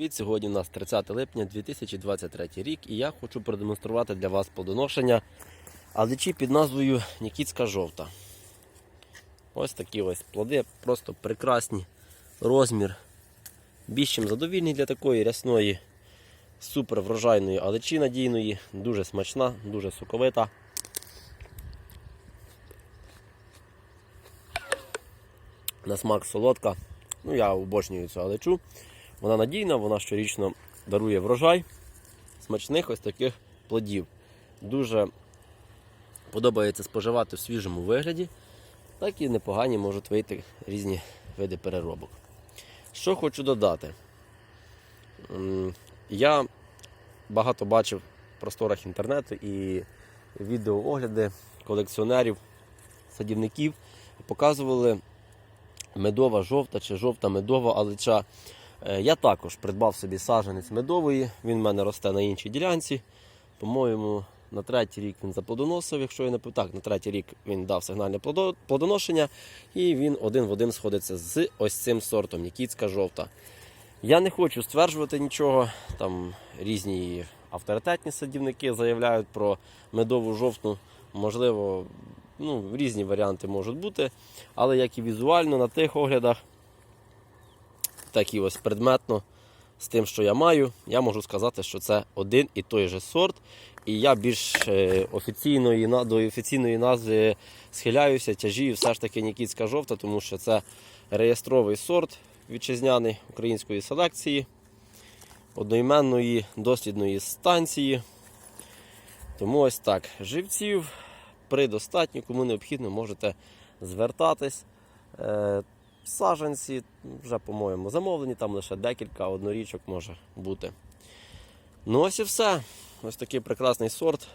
Привіт! Сьогодні у нас 30 липня 2023 рік і я хочу продемонструвати для вас плодоношення аличі під назвою Нікітська жовта. Ось такі ось плоди, просто прекрасні. Розмір більш чим задовільний для такої рясної, супер врожайної аличі надійної, дуже смачна, дуже соковита. На смак солодка. Ну, я обожнюю цю алечу. Вона надійна, вона щорічно дарує врожай смачних ось таких плодів. Дуже подобається споживати в свіжому вигляді, так і непогані можуть вийти різні види переробок. Що хочу додати? Я багато бачив в просторах інтернету і відеоогляди колекціонерів, садівників показували медова жовта чи жовта медова алича. Е, Я також придбав собі саджанець медової, він в мене росте на іншій ділянці. По-моєму, на третій рік він заплодоносив, якщо я не так, на третій рік він дав сигнальне плодоношення, і він один в один сходиться з ось цим сортом, Нікітська жовта. Я не хочу стверджувати нічого. Там різні авторитетні садівники заявляють про медову жовтну. Можливо, ну, різні варіанти можуть бути. Але як і візуально на тих оглядах, так і ось предметно з тим, що я маю, я можу сказати, що це один і той же сорт. І я більш е, офіційної до офіційної назви схиляюся, тяжію все ж таки Нікітська жовта, тому що це реєстровий сорт вітчизняний української селекції, одноіменної дослідної станції. Тому ось так. Живців придостатньо, кому необхідно, можете звертатись. Саженці вже, по-моєму, замовлені, там лише декілька однорічок може бути. Ну ось і все. Ось такий прекрасний сорт.